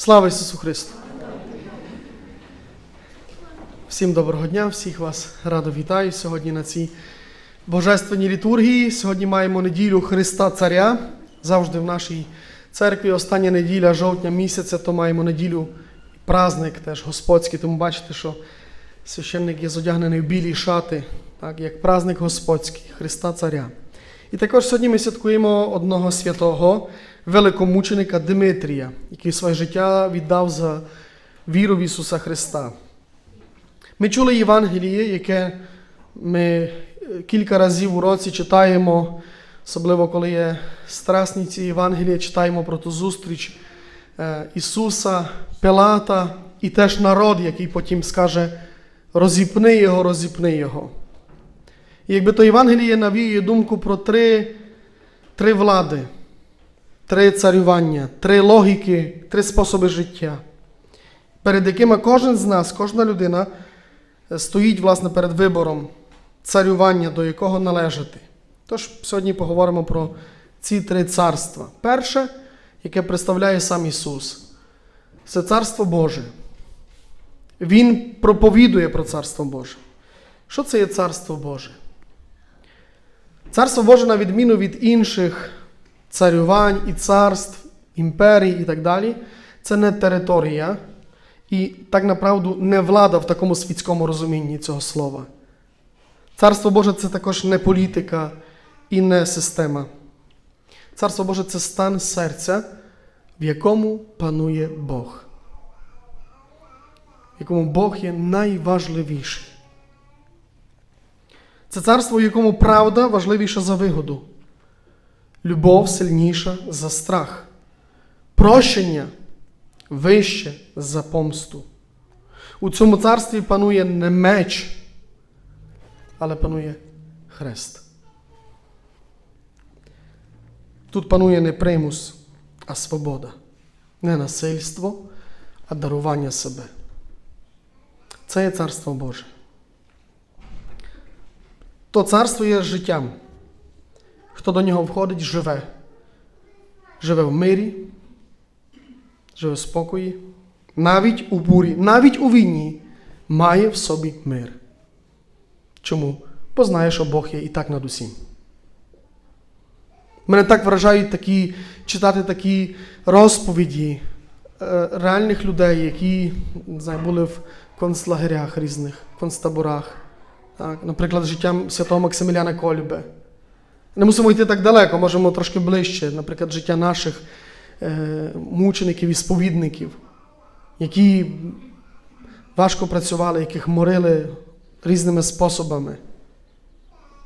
Слава Ісусу Христу! Всім доброго дня, всіх вас радо вітаю сьогодні на цій божественній літургії. Сьогодні маємо неділю Христа Царя. Завжди в нашій церкві остання неділя жовтня місяця, то маємо неділю праздник теж господський, тому бачите, що священник є зодягнений в білі шати, так, як праздник господський Христа Царя. І також сьогодні ми святкуємо одного святого великомученика Димитрія, який своє життя віддав за віру в Ісуса Христа. Ми чули Євангеліє, яке ми е, кілька разів у році читаємо, особливо коли є страсні ці Євангелія, читаємо про ту зустріч е, Ісуса, Пилата і теж народ, який потім скаже: розіпни його, розіпни його. І якби то Євангеліє навіює думку про три, три влади, три царювання, три логіки, три способи життя, перед якими кожен з нас, кожна людина стоїть власне перед вибором царювання, до якого належати. Тож сьогодні поговоримо про ці три царства. Перше, яке представляє сам Ісус, це Царство Боже. Він проповідує про Царство Боже. Що це є Царство Боже? Царство Боже, на відміну від інших царювань і царств, імперій і так далі, це не територія і так направду не влада в такому світському розумінні цього слова. Царство Боже це також не політика і не система. Царство Боже це стан серця, в якому панує Бог, в якому Бог є найважливіший. Це царство, в якому правда важливіша за вигоду, любов сильніша за страх, прощення вище за помсту. У цьому царстві панує не меч, але панує хрест. Тут панує не примус, а свобода, не насильство, а дарування себе. Це є царство Боже. То царство є життям. Хто до нього входить, живе. Живе в мирі, живе в спокої, навіть у бурі, навіть у війні має в собі мир. Чому? Бо знає, що Бог є і так над усім. Мене так вражають такі, читати такі розповіді е, реальних людей, які не були в концлагерях різних, концтаборах. Так, наприклад, життям святого Максиміляна Кольбе. Не мусимо йти так далеко, можемо трошки ближче, наприклад, життя наших е, мучеників і сповідників, які важко працювали, яких морили різними способами.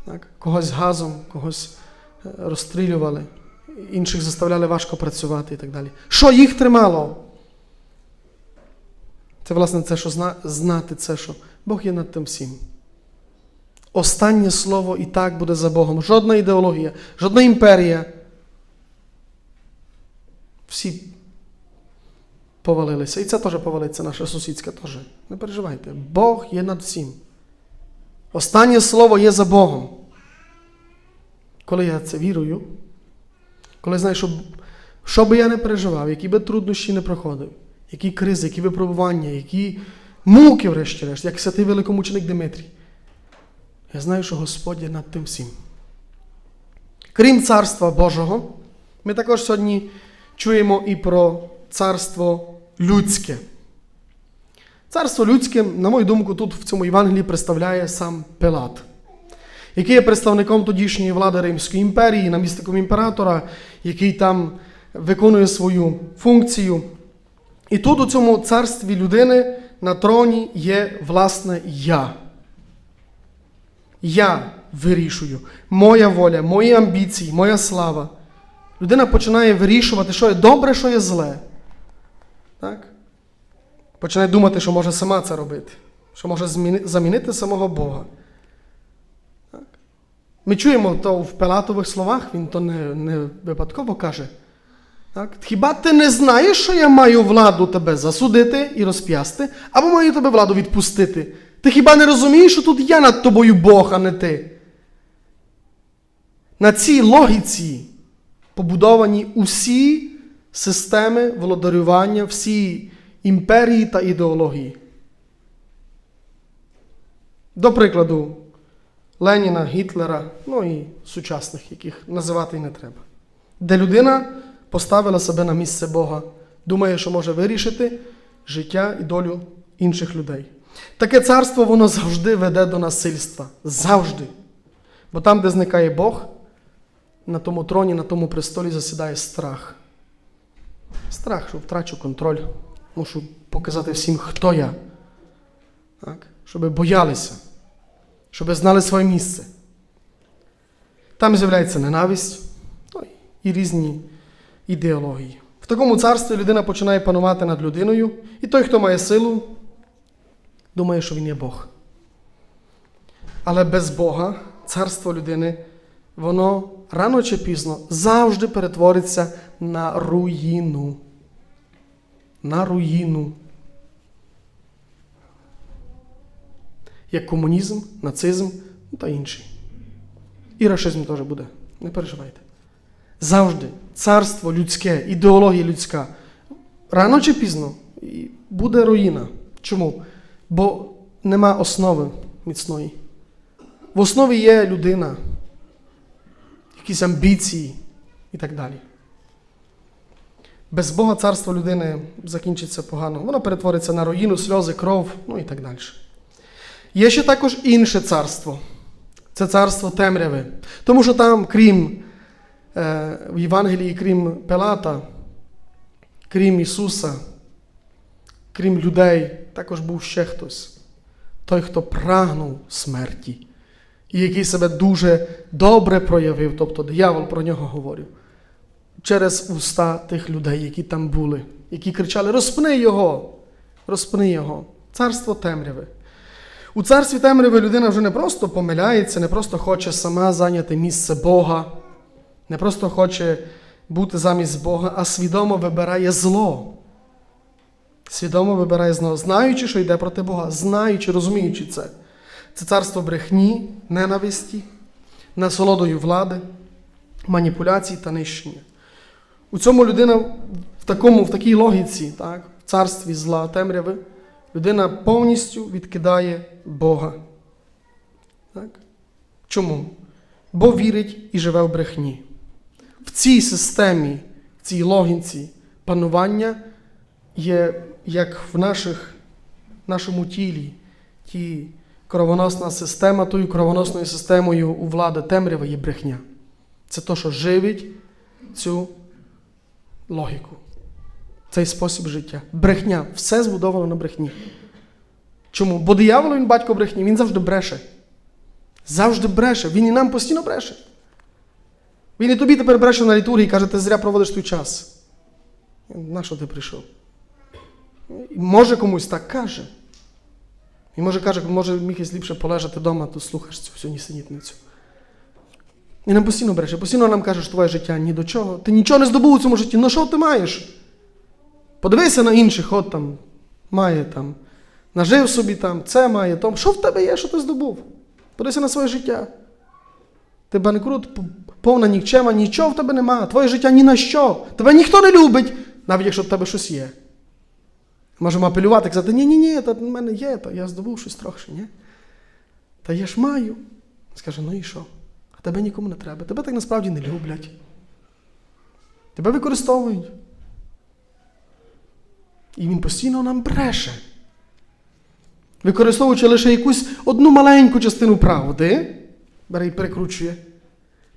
Так, когось газом, когось е, розстрілювали, інших заставляли важко працювати і так далі. Що їх тримало? Це, власне, це, що зна, знати це, що Бог є над тим всім. Останнє слово і так буде за Богом. Жодна ідеологія, жодна імперія. Всі повалилися. І це теж повалиться, наша сусідська теж. Не переживайте. Бог є над всім. Останнє слово є за Богом. Коли я це вірую, коли знаю, що, що би я не переживав, які би труднощі не проходив, які кризи, які випробування, які муки, врешті-решт, як святий великомученик Дмитрій. Я знаю, що Господь є над тим всім. Крім Царства Божого, ми також сьогодні чуємо і про царство людське. Царство людське, на мою думку, тут в цьому Євангелії представляє сам Пилат, який є представником тодішньої влади Римської імперії, намісником імператора, який там виконує свою функцію. І тут у цьому царстві людини на троні є власне я. Я вирішую, моя воля, мої амбіції, моя слава. Людина починає вирішувати, що є добре, що є зле. Так? Починає думати, що може сама це робити, що може замінити самого Бога. Так? Ми чуємо то в Пилатових словах, він то не, не випадково каже. Так? Хіба ти не знаєш, що я маю владу тебе засудити і розп'ясти, або маю тебе владу відпустити? Ти хіба не розумієш, що тут я над тобою Бог, а не ти? На цій логіці побудовані усі системи володарювання всі імперії та ідеології. До прикладу, Леніна, Гітлера, ну і сучасних, яких називати не треба. Де людина поставила себе на місце Бога, думає, що може вирішити життя і долю інших людей. Таке царство воно завжди веде до насильства. Завжди. Бо там, де зникає Бог, на тому троні, на тому престолі засідає страх. Страх, що втрачу контроль, мушу показати всім, хто я. Так? Щоб боялися, щоб знали своє місце. Там з'являється ненависть ну, і різні ідеології. В такому царстві людина починає панувати над людиною, і той, хто має силу, думає, що він є Бог. Але без Бога царство людини, воно рано чи пізно завжди перетвориться на руїну. На руїну. Як комунізм, нацизм ну, та інші. І рашизм теж буде. Не переживайте. Завжди царство людське, ідеологія людська. Рано чи пізно буде руїна. Чому? Бо нема основи міцної. В основі є людина, якісь амбіції і так далі. Без Бога царство людини закінчиться погано. Воно перетвориться на руїну, сльози, кров, ну і так далі. Є ще також інше царство. Це царство темряви. Тому що там, крім е, в Євангелії, крім Пилата, крім Ісуса, крім людей, також був ще хтось. Той, хто прагнув смерті, і який себе дуже добре проявив, тобто диявол про нього говорив, через уста тих людей, які там були, які кричали: Розпни його! Розпни його! Царство темряви. У царстві темряви людина вже не просто помиляється, не просто хоче сама зайняти місце Бога, не просто хоче бути замість Бога, а свідомо вибирає зло. Свідомо вибирає зло, знаючи, що йде проти Бога, знаючи, розуміючи це. Це царство брехні, ненависті, насолодою влади, маніпуляцій та нищення. У цьому людина в, такому, в такій логіці, так, в царстві зла, темряви, людина повністю відкидає Бога. Так? Чому? Бо вірить і живе в брехні. В цій системі, в цій логіці панування є як в наших, нашому тілі, ті кровоносна система, тою кровоносною системою у влади темряви є брехня. Це то, що живить цю логіку, цей спосіб життя. Брехня. Все збудовано на брехні. Чому? Бо диявол він батько брехні, він завжди бреше. Завжди бреше. Він і нам постійно бреше. Він і тобі тепер бреше на літургії каже, ти зря проводиш той час. На що ти прийшов? І Може комусь так каже. І може каже, може міг із ліпше полежати вдома, то слухаєш цю всю нісенітницю. І нам постійно бреше, постійно нам каже, що твоє життя ні до чого. Ти нічого не здобув у цьому житті. Ну що ти маєш? Подивися на інших, от там має там, нажив собі там, це має, там. Що в тебе є, що ти здобув? Подивися на своє життя. Ти банкрут, повна нікчема, нічого в тебе нема. Твоє життя ні на що. Тебе ніхто не любить, навіть якщо в тебе щось є. Можемо апелювати, казати, ні, ні, ні, в мене є, та я здобув щось трохи, ні? Та я ж маю. Скаже, ну і що? А тебе нікому не треба. Тебе так насправді не люблять. Тебе використовують. І він постійно нам бреше. Використовуючи лише якусь одну маленьку частину правди, бере і перекручує.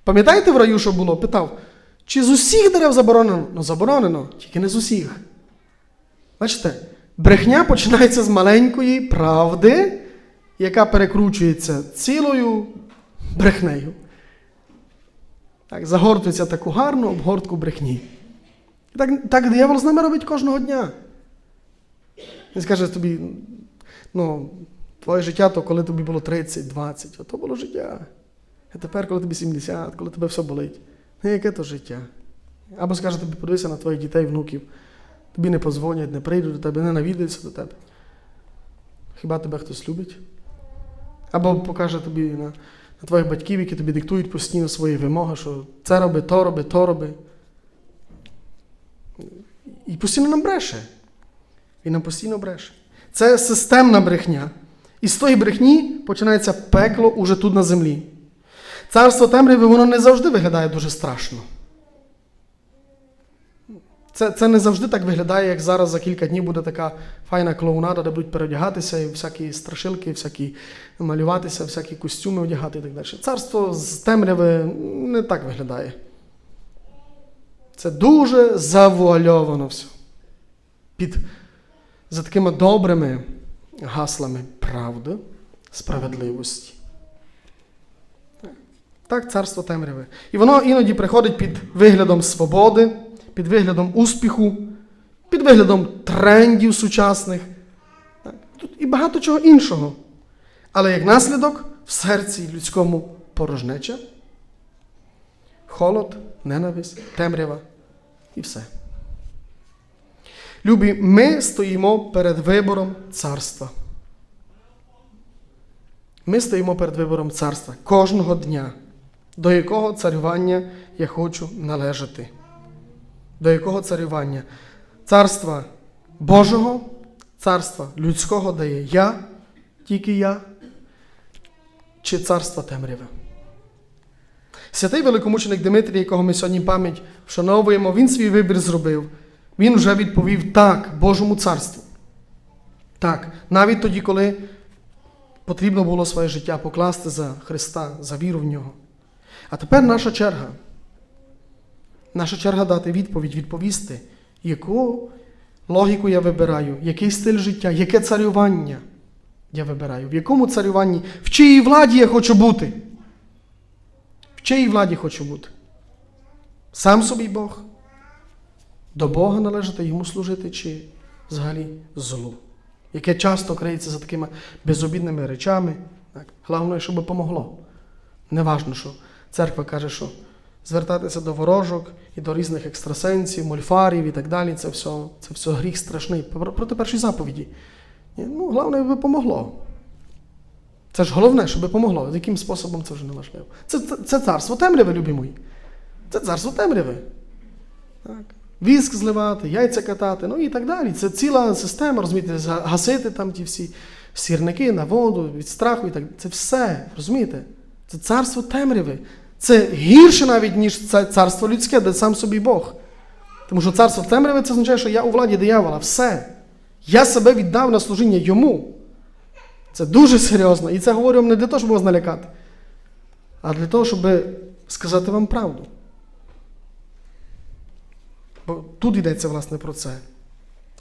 Пам'ятаєте в раю, що було? Питав, чи з усіх дерев заборонено? Ну, заборонено, тільки не з усіх. Бачите, брехня починається з маленької правди, яка перекручується цілою брехнею. Так, Загортується таку гарну обгортку брехні. Так, так диявол з нами робить кожного дня. Він скаже тобі, ну, твоє життя, то коли тобі було 30, 20, а то було життя. А тепер, коли тобі 70, коли тебе все болить. Ну, яке то життя? Або скаже тобі, подивися на твоїх дітей, внуків. Тобі не позвонять, не прийдуть до тебе, не навідаються до тебе. Хіба тебе хтось любить? Або покаже тобі на, на твоїх батьків, які тобі диктують постійно свої вимоги, що це роби, то роби, то роби. і постійно нам бреше. Він нам постійно бреше. Це системна брехня. І з тої брехні починається пекло уже тут на землі. Царство темряви воно не завжди виглядає дуже страшно. Це, це не завжди так виглядає, як зараз за кілька днів буде така файна клоунада, де будуть переодягатися, і всякі страшилки, всякі малюватися, всякі костюми одягати і так далі. Царство з темряви не так виглядає. Це дуже завуальовано все. Під за такими добрими гаслами правди, справедливості. Так, царство темряви. І воно іноді приходить під виглядом свободи, під виглядом успіху, під виглядом трендів сучасних тут і багато чого іншого. Але як наслідок в серці людському порожнеча, холод, ненависть, темрява і все. Любі, ми стоїмо перед вибором царства. Ми стоїмо перед вибором царства кожного дня, до якого царювання я хочу належати. До якого царювання? Царства Божого, царства людського дає я, тільки я, чи царства темряви. Святий великомученик Дмитрій, якого ми сьогодні пам'ять вшановуємо, він свій вибір зробив. Він вже відповів так Божому царству. Так, навіть тоді, коли потрібно було своє життя покласти за Христа, за віру в нього. А тепер наша черга. Наша черга дати відповідь, відповісти, яку логіку я вибираю, який стиль життя, яке царювання я вибираю, в якому царюванні, в чиїй владі я хочу бути. В чиїй владі хочу бути? Сам собі Бог. До Бога належати йому служити чи взагалі злу, яке часто криється за такими безобідними речами. Так? Головне, щоб помогло. Неважно, що церква каже, що звертатися до ворожок і до різних екстрасенсів, мольфарів і так далі, це все, це все гріх страшний. Проти першої заповіді. Ну, головне, би помогло. Це ж головне, щоб помогло. Яким способом це вже не важливо. Це, це, це царство темряви, любі мої. Це царство темряви. Так. Віск зливати, яйця катати, ну і так далі. Це ціла система, розумієте, гасити там ті всі сірники на воду від страху і так Це все, розумієте? Це царство темряви. Це гірше навіть, ніж царство людське, де сам собі Бог. Тому що царство темряви це означає, що я у владі диявола. Все. Я себе віддав на служіння йому. Це дуже серйозно. І це говорю вам не для того, щоб вас налякати, а для того, щоб сказати вам правду. Бо тут йдеться, власне, про це.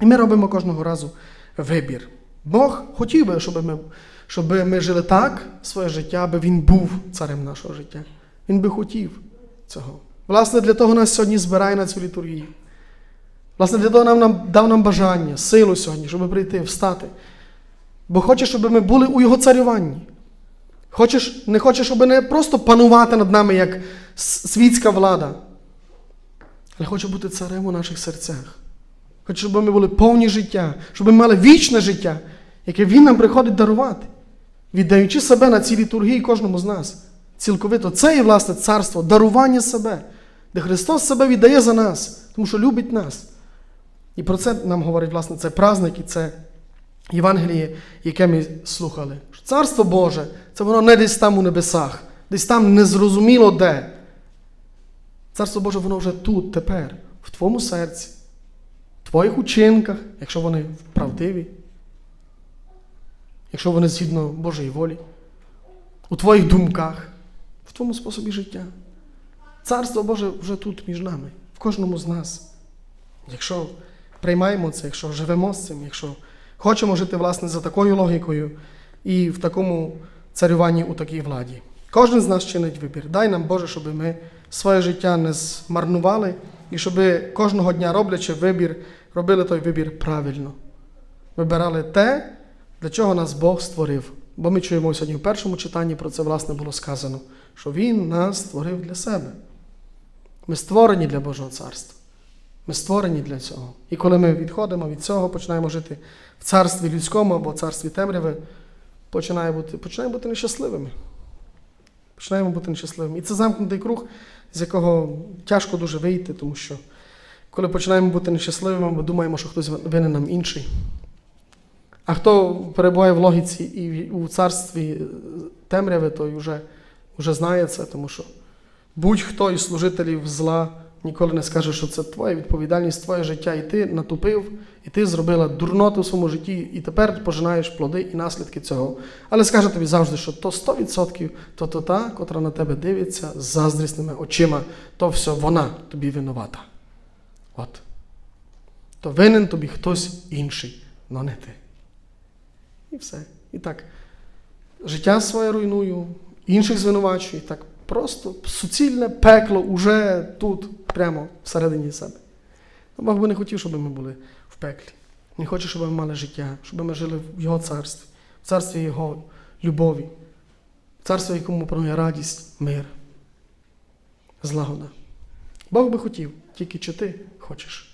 І ми робимо кожного разу вибір. Бог хотів би, щоб ми, щоб ми жили так своє життя, аби Він був царем нашого життя. Він би хотів цього. Власне, для того нас сьогодні збирає на цю літургію. Власне, для того нам, нам дав нам бажання, силу сьогодні, щоб прийти, встати. Бо хоче, щоб ми були у Його царюванні. Хочеш, не хоче, щоб не просто панувати над нами як світська влада, але хоче бути царем у наших серцях. Хоче, щоб ми були повні життя, щоб ми мали вічне життя, яке Він нам приходить дарувати, віддаючи себе на цій літургії кожному з нас. Цілковито це є, власне, царство, дарування себе, де Христос себе віддає за нас, тому що любить нас. І про це нам говорить, власне, це праздник і це Євангеліє, яке ми слухали. Царство Боже, це воно не десь там у небесах, десь там незрозуміло де. Царство Боже, воно вже тут, тепер, в твоєму серці, в твоїх учинках, якщо вони правдиві, якщо вони згідно Божої волі, у твоїх думках, твоєму способі життя. Царство Боже вже тут між нами, в кожному з нас. Якщо приймаємо це, якщо живемо з цим, якщо хочемо жити, власне, за такою логікою і в такому царюванні у такій владі. Кожен з нас чинить вибір. Дай нам, Боже, щоб ми своє життя не змарнували, і щоб кожного дня роблячи вибір, робили той вибір правильно. Вибирали те, для чого нас Бог створив. Бо ми чуємо сьогодні в першому читанні про це, власне, було сказано, що Він нас створив для себе. Ми створені для Божого царства. Ми створені для цього. І коли ми відходимо від цього, починаємо жити в царстві людському або царстві темряви, починаємо бути, починаємо бути нещасливими. Починаємо бути нещасливими. І це замкнутий круг, з якого тяжко дуже вийти, тому що коли починаємо бути нещасливими, ми думаємо, що хтось винен нам інший. А хто перебуває в логіці і у царстві темряви, той вже, вже знає це, тому що будь-хто із служителів зла ніколи не скаже, що це твоя відповідальність, твоє життя, і ти натупив, і ти зробила дурноту в своєму житті, і тепер пожинаєш плоди і наслідки цього. Але скаже тобі завжди, що то 100%, то то та, котра на тебе дивиться з заздрісними очима, то все вона тобі винувата. От. То винен тобі хтось інший, но не ти. І все. І так. Життя своє руйную, інших звинувачую, і так просто суцільне пекло уже тут, прямо всередині себе. Ну, Бог би не хотів, щоб ми були в пеклі. Він хоче, щоб ми мали життя, щоб ми жили в Його царстві, в царстві Його любові, в царстві, якому панує радість, мир, злагода. Бог би хотів, тільки чи ти хочеш.